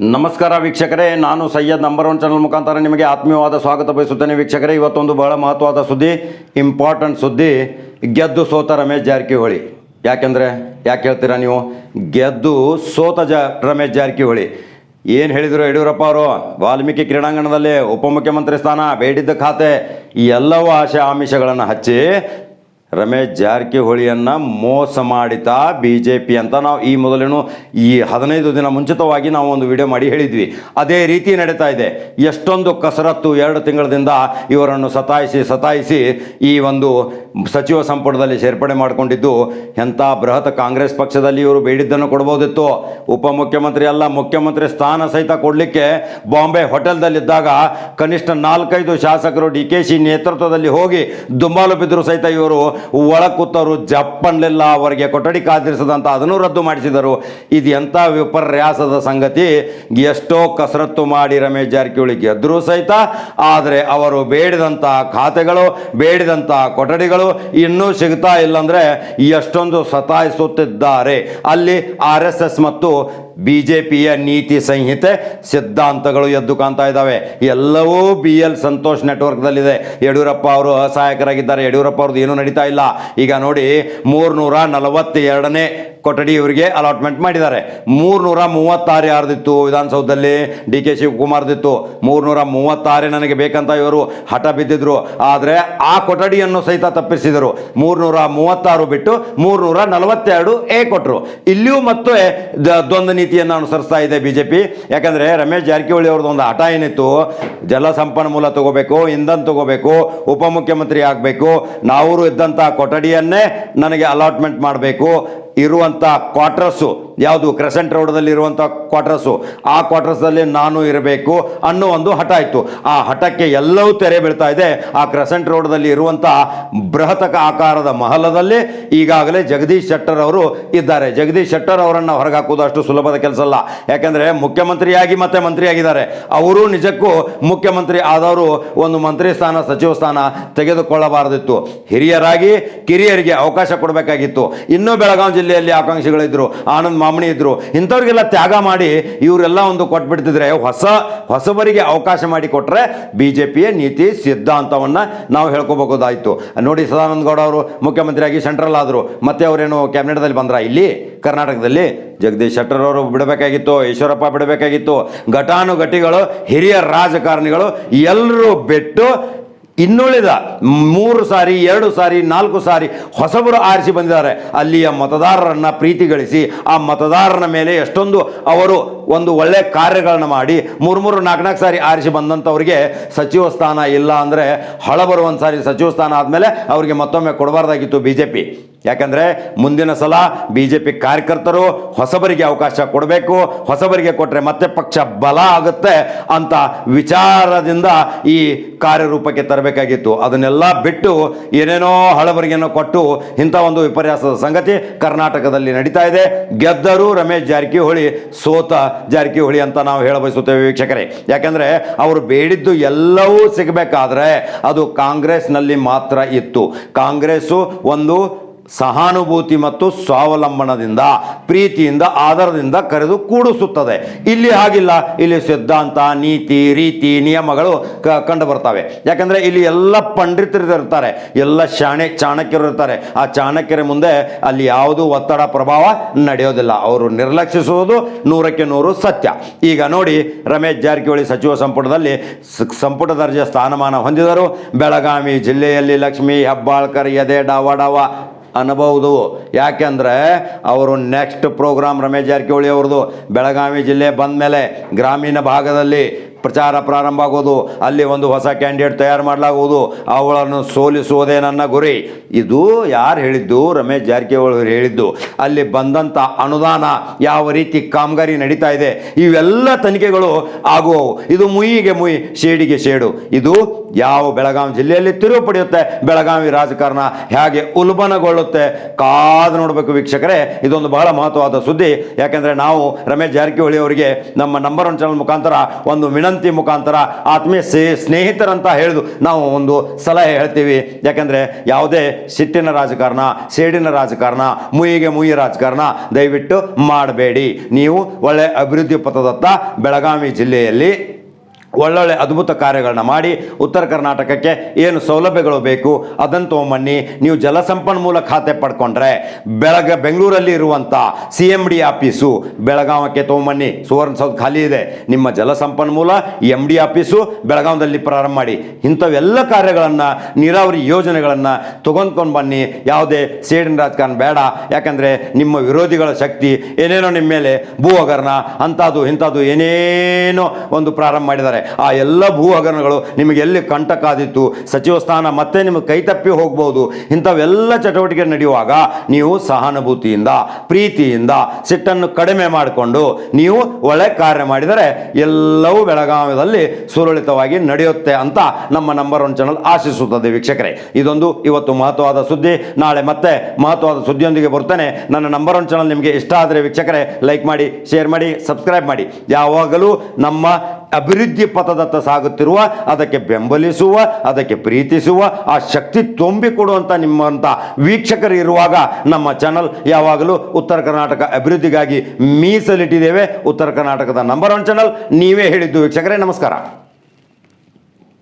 ನಮಸ್ಕಾರ ವೀಕ್ಷಕರೇ, ನಾನು ಸೈಯದ್ ನಂಬರ್ ಒನ್ ಚಾನಲ್ ಮುಖಾಂತರ ನಿಮಗೆ ಆತ್ಮೀಯವಾದ ಸ್ವಾಗತ ಬಯಸುತ್ತೇನೆ ವೀಕ್ಷಕರೇ. ಇವತ್ತೊಂದು ಬಹಳ ಮಹತ್ವದ ಸುದ್ದಿ ಇಂಪಾರ್ಟೆಂಟ್ ಸುದ್ದಿ, ಗೆದ್ದು ಸೋತ ರಮೇಶ್ ಜಾರಕಿಹೊಳಿ. ಯಾಕೆಂದರೆ, ಯಾಕೆ ಹೇಳ್ತೀರಾ ನೀವು? ಗೆದ್ದು ಸೋತ ಜ, ರಮೇಶ್ ಜಾರಕಿಹೊಳಿ. ಏನು ಹೇಳಿದರು ಯಡಿಯೂರಪ್ಪ ಅವರು? ವಾಲ್ಮೀಕಿ ಕ್ರೀಡಾಂಗಣದಲ್ಲಿ ಉಪಮುಖ್ಯಮಂತ್ರಿ ಸ್ಥಾನ, ಬೇಡಿದ್ದ ಖಾತೆ ಈ ಎಲ್ಲವೂ ಆಶೆ ಆಮಿಷಗಳನ್ನು ಹಚ್ಚಿ ರಮೇಶ್ ಜಾರಕಿಹೊಳಿಯನ್ನು ಮೋಸ ಮಾಡಿತ ಬಿ ಜೆ ಪಿ ಅಂತ ನಾವು ಈ ಮೊದಲೇನು ಈ ಹದಿನೈದು ದಿನ ಮುಂಚಿತವಾಗಿ ನಾವು ಒಂದು ವಿಡಿಯೋ ಮಾಡಿ ಹೇಳಿದ್ವಿ. ಅದೇ ರೀತಿ ನಡೀತಾ ಇದೆ. ಎಷ್ಟೊಂದು ಕಸರತ್ತು ಎರಡು ತಿಂಗಳದಿಂದ ಇವರನ್ನು ಸತಾಯಿಸಿ ಸತಾಯಿಸಿ ಈ ಒಂದು ಸಚಿವ ಸಂಪುಟದಲ್ಲಿ ಸೇರ್ಪಡೆ ಮಾಡಿಕೊಂಡಿದ್ದು, ಎಂಥ ಬೃಹತ್ ಕಾಂಗ್ರೆಸ್ ಪಕ್ಷದಲ್ಲಿ ಇವರು ಬೇಡಿದ್ದನ್ನು ಕೊಡ್ಬೋದಿತ್ತು ಉಪಮುಖ್ಯಮಂತ್ರಿ ಅಲ್ಲ, ಮುಖ್ಯಮಂತ್ರಿ ಸ್ಥಾನ ಸಹಿತ ಕೊಡಲಿಕ್ಕೆ ಬಾಂಬೆ ಹೋಟೆಲ್ದಲ್ಲಿದ್ದಾಗ ಕನಿಷ್ಠ ನಾಲ್ಕೈದು ಶಾಸಕರು ಡಿ ಕೆ ಶಿ ನೇತೃತ್ವದಲ್ಲಿ ಹೋಗಿ ದುಂಬಾಲು ಬಿದ್ದರು ಸಹಿತ ಇವರು ಒಳ ಕೂತವರು ಅವರಿಗೆ ಕೊಠಡಿ ಕಾದಿರಿಸದಂತ ಅದನ್ನು ರದ್ದು ಮಾಡಿಸಿದರು. ಇದು ಎಂಥ ವಿಪರ್ಯಾಸದ ಸಂಗತಿ? ಎಷ್ಟೋ ಕಸರತ್ತು ಮಾಡಿ ರಮೇಶ್ ಜಾರಕಿಹೊಳಿ ಗೆದ್ದರೂ ಸಹಿತ, ಆದರೆ ಅವರು ಬೇಡಿದಂಥ ಖಾತೆಗಳು ಬೇಡಿದಂಥ ಕೊಠಡಿಗಳು ಇನ್ನೂ ಸಿಗ್ತಾ ಇಲ್ಲಂದ್ರೆ ಎಷ್ಟೊಂದು ಸತಾಯಿಸುತ್ತಿದ್ದಾರೆ. ಅಲ್ಲಿ ಆರ್ ಮತ್ತು ಬಿ ಜೆ ಪಿಯ ನೀತಿ ಸಂಹಿತೆ ಸಿದ್ಧಾಂತಗಳು ಎದ್ದು ಕಾಣ್ತಾ ಇದ್ದಾವೆ. ಎಲ್ಲವೂ ಬಿ ಎಲ್ ಸಂತೋಷ್ ನೆಟ್ವರ್ಕ್ದಲ್ಲಿದೆ ಯಡಿಯೂರಪ್ಪ ಅವರು ಅಸಹಾಯಕರಾಗಿದ್ದಾರೆ. ಯಡಿಯೂರಪ್ಪ ಅವ್ರದ್ದು ಏನೂ ನಡೀತಾ ಇಲ್ಲ. ಈಗ ನೋಡಿ, ಮೂರ್ನೂರ ನಲವತ್ತೆರಡನೇ ಕೊಠಡಿ ಇವರಿಗೆ ಅಲಾಟ್ಮೆಂಟ್ ಮಾಡಿದ್ದಾರೆ. ಮೂರ್ನೂರ ಮೂವತ್ತಾರು ಯಾರ್ದಿತ್ತು ವಿಧಾನಸೌಧದಲ್ಲಿ? ಡಿ ಕೆ ಶಿವಕುಮಾರ್ದಿತ್ತು. ಮೂರ್ನೂರ ಮೂವತ್ತಾರೇ ನನಗೆ ಬೇಕಂತ ಇವರು ಹಠ ಬಿದ್ದಿದ್ರು. ಆದರೆ ಆ ಕೊಠಡಿಯನ್ನು ಸಹಿತ ತಪ್ಪಿಸಿದರು. ಮೂರ್ನೂರ ಮೂವತ್ತಾರು ಬಿಟ್ಟು ಮೂರ್ನೂರ ನಲವತ್ತೆರಡು ಎ ಕೊಟ್ಟರು ಇಲ್ಲಿಯೂ ಮತ್ತೆ ದ್ವಂದ್ವ ನೀತಿಯನ್ನು ಅನುಸರಿಸ್ತಾ ಇದೆ ಬಿ ಜೆ ಪಿ ಯಾಕಂದರೆ ರಮೇಶ್ ಜಾರಕಿಹೊಳಿ ಅವ್ರದ್ದು ಒಂದು ಹಠ ಏನಿತ್ತು? ಜಲಸಂಪನ್ಮೂಲ ತಗೋಬೇಕು, ಇಂಧನ ತಗೋಬೇಕು, ಉಪಮುಖ್ಯಮಂತ್ರಿ ಆಗಬೇಕು. ನಾವು ಇದ್ದಂಥ ಕೊಠಡಿಯನ್ನೇ ನನಗೆ ಅಲಾಟ್ಮೆಂಟ್ ಮಾಡಬೇಕು. ಇರುವಂಥ ಕ್ವಾರ್ಟರ್ಸು ಯಾವುದು ಕ್ರೆಸೆಂಟ್ ರೋಡದಲ್ಲಿ ಇರುವಂಥ ಕ್ವಾರ್ಟರ್ಸು ಆ ಕ್ವಾರ್ಟರ್ಸಲ್ಲಿ ನಾನು ಇರಬೇಕು ಅನ್ನೋ ಒಂದು ಹಠ ಇತ್ತು. ಆ ಹಠಕ್ಕೆ ಎಲ್ಲವೂ ತೆರೆ ಬೀಳ್ತಾ ಇದೆ. ಆ ಕ್ರೆಸೆಂಟ್ ರೋಡದಲ್ಲಿ ಇರುವಂಥ ಬೃಹತಕ ಆಕಾರದ ಮಹಲದಲ್ಲಿ ಈಗಾಗಲೇ ಜಗದೀಶ್ ಶೆಟ್ಟರ್ ಅವರು ಇದ್ದಾರೆ. ಜಗದೀಶ್ ಶೆಟ್ಟರ್ ಅವರನ್ನು ಹೊರಗೆ ಹಾಕೋದು ಅಷ್ಟು ಸುಲಭದ ಕೆಲಸ ಅಲ್ಲ. ಯಾಕೆಂದರೆ ಮುಖ್ಯಮಂತ್ರಿಯಾಗಿ ಮತ್ತೆ ಮಂತ್ರಿಯಾಗಿದ್ದಾರೆ. ಅವರು ನಿಜಕ್ಕೂ ಮುಖ್ಯಮಂತ್ರಿ ಆದವರು ಒಂದು ಮಂತ್ರಿ ಸ್ಥಾನ, ಸಚಿವ ಸ್ಥಾನ ತೆಗೆದುಕೊಳ್ಳಬಾರದಿತ್ತು. ಹಿರಿಯರಾಗಿ ಕಿರಿಯರಿಗೆ ಅವಕಾಶ ಕೊಡಬೇಕಾಗಿತ್ತು. ಇನ್ನೂ ಬೆಳಗಾವಿ ಜಿಲ್ಲೆಯಲ್ಲಿ ಆಕಾಂಕ್ಷಿಗಳಿದ್ರು, ಆನಂದ್ ಮಾಮಣಿ ಇದ್ರು, ಇಂಥವ್ರಿಗೆಲ್ಲ ತ್ಯಾಗ ಮಾಡಿ ಇವರೆಲ್ಲ ಒಂದು ಕೊಟ್ಬಿಡ್ತಿದ್ರೆ, ಹೊಸ, ಹೊಸಬರಿಗೆ ಅವಕಾಶ ಮಾಡಿ ಕೊಟ್ಟರೆ ಬಿ ಜೆ ಪಿಯ ನೀತಿ ಸಿದ್ಧಾಂತವನ್ನು ನಾವು ಹೇಳ್ಕೋಬಹುದಾಯಿತು ನೋಡಿ ಸದಾನಂದ ಗೌಡ ಅವರು ಮುಖ್ಯಮಂತ್ರಿಯಾಗಿ ಸೆಂಟ್ರಲ್ ಆದರು, ಮತ್ತೆ ಅವರೇನು ಕ್ಯಾಬಿನೆಟ್ದಲ್ಲಿ ಬಂದ್ರ? ಇಲ್ಲಿ ಕರ್ನಾಟಕದಲ್ಲಿ? ಜಗದೀಶ್ ಶೆಟ್ಟರ್ ಅವರು ಬಿಡಬೇಕಾಗಿತ್ತು, ಈಶ್ವರಪ್ಪ ಬಿಡಬೇಕಾಗಿತ್ತು. ಘಟಾನುಘಟಿಗಳು, ಹಿರಿಯ ರಾಜಕಾರಣಿಗಳು ಎಲ್ಲರೂ ಬಿಟ್ಟು ಇನ್ನುಳಿದ ಮೂರು ಸಾರಿ, ಎರಡು ಸಾರಿ, ನಾಲ್ಕು ಸಾರಿ ಹೊಸಬರು ಆರಿಸಿ ಬಂದಿದ್ದಾರೆ. ಅಲ್ಲಿಯ ಮತದಾರರನ್ನು ಪ್ರೀತಿಗಳಿಸಿ, ಆ ಮತದಾರನ ಮೇಲೆ ಎಷ್ಟೊಂದು ಅವರು ಒಂದು ಒಳ್ಳೆ ಕಾರ್ಯಗಳನ್ನು ಮಾಡಿ ಮೂರು ಮೂರು ನಾಲ್ಕು ನಾಲ್ಕು ಸಾರಿ ಆರಿಸಿ ಬಂದಂಥವ್ರಿಗೆ ಸಚಿವ ಸ್ಥಾನ ಇಲ್ಲ ಅಂದರೆ ಹಳ ಬರುವಂಥ ಸಾರಿ ಸಚಿವ ಸ್ಥಾನ ಆದಮೇಲೆ ಅವರಿಗೆ ಮತ್ತೊಮ್ಮೆ ಕೊಡಬಾರ್ದಾಗಿತ್ತು ಬಿ ಜೆ ಪಿ ಯಾಕಂದರೆ ಮುಂದಿನ ಸಲ ಬಿ ಜೆ ಪಿ ಕಾರ್ಯಕರ್ತರು ಹೊಸಬರಿಗೆ ಅವಕಾಶ ಕೊಡಬೇಕು, ಹೊಸಬರಿಗೆ ಕೊಟ್ಟರೆ ಮತ್ತೆ ಪಕ್ಷ ಬಲ ಆಗುತ್ತೆ ಅಂತ ವಿಚಾರದಿಂದ ಈ ಕಾರ್ಯರೂಪಕ್ಕೆ ತರಬೇಕಾಗಿತ್ತು. ಅದನ್ನೆಲ್ಲ ಬಿಟ್ಟು ಏನೇನೋ ಹಳಬರಿಗೆನೋ ಕೊಟ್ಟು ಇಂಥ ಒಂದು ವಿಪರ್ಯಾಸದ ಸಂಗತಿ ಕರ್ನಾಟಕದಲ್ಲಿ ನಡೀತಾ ಇದೆ. ಗೆದ್ದರೂ ರಮೇಶ್ ಜಾರಕಿಹೊಳಿ ಸೋತ ಜಾರಕಿಹೊಳಿ ಅಂತ ನಾವು ಹೇಳ ಬಯಸುತ್ತೇವೆ ವೀಕ್ಷಕರೇ. ಯಾಕಂದರೆ ಅವರು ಬೇಡಿದ್ದು ಎಲ್ಲವೂ ಸಿಗಬೇಕಾದ್ರೆ ಅದು ಕಾಂಗ್ರೆಸ್ನಲ್ಲಿ ಮಾತ್ರ ಇತ್ತು. ಕಾಂಗ್ರೆಸ್ಸು ಒಂದು ಸಹಾನುಭೂತಿ ಮತ್ತು ಸ್ವಾವಲಂಬನದಿಂದ, ಪ್ರೀತಿಯಿಂದ ಆಧಾರದಿಂದ ಕರೆದು ಕೂಡಿಸುತ್ತದೆ. ಇಲ್ಲಿ ಹಾಗಿಲ್ಲ. ಇಲ್ಲಿ ಸಿದ್ಧಾಂತ, ನೀತಿ, ರೀತಿ, ನಿಯಮಗಳು ಕ, ಕಂಡು ಬರ್ತವೆ. ಯಾಕಂದರೆ ಇಲ್ಲಿ ಎಲ್ಲ ಪಂಡಿತರು ಇರ್ತಾರೆ. ಎಲ್ಲ ಶಾಣೆ, ಚಾಣಕ್ಯರು ಇರ್ತಾರೆ. ಆ ಚಾಣಕ್ಯರ ಮುಂದೆ ಅಲ್ಲಿ ಯಾವುದು ಒತ್ತಡ, ಪ್ರಭಾವ ನಡೆಯೋದಿಲ್ಲ. ಅವರು ನಿರ್ಲಕ್ಷಿಸುವುದು ನೂರಕ್ಕೆ ನೂರು ಸತ್ಯ. ಈಗ ನೋಡಿ, ರಮೇಶ್ ಜಾರಕಿಹೊಳಿ ಸಚಿವ ಸಂಪುಟದಲ್ಲಿ ಸಂಪುಟ ದರ್ಜೆ ಸ್ಥಾನಮಾನ ಹೊಂದಿದರು. ಬೆಳಗಾವಿ ಜಿಲ್ಲೆಯಲ್ಲಿ ಲಕ್ಷ್ಮೀ ಹೆಬ್ಬಾಳ್ಕರ್ ಎದೆ ಡವ ಡವ ಅನ್ನಬಹುದು ಯಾಕೆಂದರೆ ಅವರು ನೆಕ್ಸ್ಟ್ ಪ್ರೋಗ್ರಾಮ್ ರಮೇಶ್ ಜಾರಕಿಹೊಳಿ ಅವ್ರದ್ದು ಬೆಳಗಾವಿ ಜಿಲ್ಲೆ ಬಂದ ಮೇಲೆ ಗ್ರಾಮೀಣ ಭಾಗದಲ್ಲಿ ಪ್ರಚಾರ ಪ್ರಾರಂಭ ಆಗೋದು, ಅಲ್ಲಿ ಒಂದು ಹೊಸ ಕ್ಯಾಂಡಿಡೇಟ್ ತಯಾರು ಮಾಡಲಾಗುವುದು ಅವಳನ್ನು ಸೋಲಿಸುವುದೇ ನನ್ನ ಗುರಿ. ಇದು ಯಾರು ಹೇಳಿದ್ದು? ರಮೇಶ್ ಜಾರಕಿಹೊಳಿ ಹೇಳಿದ್ದು. ಅಲ್ಲಿ ಬಂದಂಥ ಅನುದಾನ ಯಾವ ರೀತಿ ಕಾಮಗಾರಿ ನಡೀತಾ ಇದೆ, ಇವೆಲ್ಲ ತನಿಖೆಗಳು ಆಗುವವು. ಇದು ಮುಯಿಗೆ ಮುಯಿ ಶೇಡಿಗೆ ಶೇಡು. ಇದು ಯಾವ ಬೆಳಗಾವಿ ಜಿಲ್ಲೆಯಲ್ಲಿ ತಿರುವು ಪಡೆಯುತ್ತೆ, ಬೆಳಗಾವಿ ರಾಜಕಾರಣ ಹೇಗೆ ಉಲ್ಬಣಗೊಳ್ಳುತ್ತೆ, ಕಾದು ನೋಡಬೇಕು ವೀಕ್ಷಕರೇ. ಇದೊಂದು ಬಹಳ ಮಹತ್ವವಾದ ಸುದ್ದಿ. ಯಾಕೆಂದರೆ ನಾವು ರಮೇಶ್ ಜಾರಕಿಹೊಳಿ ಅವರಿಗೆ ನಮ್ಮ ನಂಬರ್ ಒನ್ ಚಾನಲ್ ಮುಖಾಂತರ ಒಂದು ವಿನಂತಿ ವಿನಂತಿ ಮುಖಾಂತರ ಆತ್ಮೀಯ ಸ್ನೇಹಿತರಂತ ಹೇಳಿದು ನಾವು ಒಂದು ಸಲಹೆ ಹೇಳ್ತೀವಿ. ಯಾಕಂದರೆ ಯಾವುದೇ ಸಿಟ್ಟಿನ ರಾಜಕಾರಣ, ಸೇಡಿನ ರಾಜಕಾರಣ ಮುಯಿಗೆ ಮುಯಿ ರಾಜಕಾರಣ ದಯವಿಟ್ಟು ಮಾಡಬೇಡಿ. ನೀವು ಒಳ್ಳೆ ಅಭಿವೃದ್ಧಿ ಪಥದತ್ತ ಬೆಳಗಾವಿ ಜಿಲ್ಲೆಯಲ್ಲಿ ಒಳ್ಳೊಳ್ಳೆ ಅದ್ಭುತ ಕಾರ್ಯಗಳನ್ನ ಮಾಡಿ ಉತ್ತರ ಕರ್ನಾಟಕಕ್ಕೆ ಏನು ಸೌಲಭ್ಯಗಳು ಬೇಕು ಅದನ್ನು ತೊಗೊಂಬನ್ನಿ. ನೀವು ಜಲಸಂಪನ್ಮೂಲ ಖಾತೆ ಪಡ್ಕೊಂಡ್ರೆ ಬೆಳಗ ಬೆಂಗಳೂರಲ್ಲಿ ಇರುವಂಥ ಸಿ ಎಂ ಡಿ ಆಫೀಸು ಬೆಳಗಾವಕ್ಕೆ ತೊಗೊಂಬನ್ನಿ. ಸುವರ್ಣಸೌಧ ಖಾಲಿ ಇದೆ. ನಿಮ್ಮ ಜಲಸಂಪನ್ಮೂಲ ಎಂ ಡಿ ಆಫೀಸು ಬೆಳಗಾವದಲ್ಲಿ ಪ್ರಾರಂಭ ಮಾಡಿ. ಇಂಥವೆಲ್ಲ ಕಾರ್ಯಗಳನ್ನು, ನೀರಾವರಿ ಯೋಜನೆಗಳನ್ನು ತೊಗೊಂಡ್ಕೊಂಡು ಬನ್ನಿ. ಯಾವುದೇ ಸೇಡಿನ ರಾಜಕಾರಣ ಬೇಡ. ಯಾಕಂದರೆ ನಿಮ್ಮ ವಿರೋಧಿಗಳ ಶಕ್ತಿ ಏನೇನೋ ನಿಮ್ಮ ಮೇಲೆ ಭೂ ಹಗರಣ, ಅಂಥದ್ದು, ಇಂಥದ್ದು ಏನೇನೋ ಒಂದು ಪ್ರಾರಂಭ ಮಾಡಿದ್ದಾರೆ. ಆ ಎಲ್ಲ ಭೂ ಹಗರಣಗಳು ನಿಮಗೆ ಎಲ್ಲಿ ಕಂಟಕಾದಿತ್ತು ಸಚಿವ ಸ್ಥಾನ ಮತ್ತೆ ನಿಮಗೆ ಕೈ ತಪ್ಪಿ ಹೋಗ್ಬೋದು. ಇಂಥವೆಲ್ಲ ಚಟುವಟಿಕೆ ನಡೆಯುವಾಗ ನೀವು ಸಹಾನುಭೂತಿಯಿಂದ, ಪ್ರೀತಿಯಿಂದ ಸಿಟ್ಟನ್ನು ಕಡಿಮೆ ಮಾಡಿಕೊಂಡು ನೀವು ಒಳ್ಳೆ ಕಾರ್ಯ ಮಾಡಿದರೆ ಎಲ್ಲವೂ ಬೆಳಗಾವಿಯಲ್ಲಿ ಸುರಳಿತವಾಗಿ ನಡೆಯುತ್ತೆ ಅಂತ ನಮ್ಮ ನಂಬರ್ ಒನ್ ಚಾನಲ್ ಆಶಿಸುತ್ತದೆ ವೀಕ್ಷಕರೇ. ಇದೊಂದು ಇವತ್ತು ಮಹತ್ವವಾದ ಸುದ್ದಿ. ನಾಳೆ ಮತ್ತೆ ಮಹತ್ವವಾದ ಸುದ್ದಿಯೊಂದಿಗೆ ಬರ್ತೇನೆ. ನನ್ನ ನಂಬರ್ ಒನ್ ಚಾನಲ್ ನಿಮಗೆ ಇಷ್ಟ ಆದರೆ ವೀಕ್ಷಕರೇ ಲೈಕ್ ಮಾಡಿ ಶೇರ್ ಮಾಡಿ ಸಬ್ಸ್ಕ್ರೈಬ್ ಮಾಡಿ. ಯಾವಾಗಲೂ ನಮ್ಮ ಅಭಿವೃದ್ಧಿ ಪಥದತ್ತ ಸಾಗುತ್ತಿರುವ, ಅದಕ್ಕೆ ಬೆಂಬಲಿಸುವ, ಅದಕ್ಕೆ ಪ್ರೀತಿಸುವ, ಆ ಶಕ್ತಿ ತುಂಬಿಕೊಡುವಂಥ ನಿಮ್ಮಂಥ ವೀಕ್ಷಕರು ಇರುವಾಗ ನಮ್ಮ ಚಾನಲ್ ಯಾವಾಗಲೂ ಉತ್ತರ ಕರ್ನಾಟಕ ಅಭಿವೃದ್ಧಿಗಾಗಿ ಮೀಸಲಿಟ್ಟಿದ್ದೇವೆ. ಉತ್ತರ ಕರ್ನಾಟಕದ ನಂಬರ್ ಒನ್ ಚಾನಲ್ ನೀವೇ ಹೇಳಿದ್ದು ವೀಕ್ಷಕರೇ, ನಮಸ್ಕಾರ.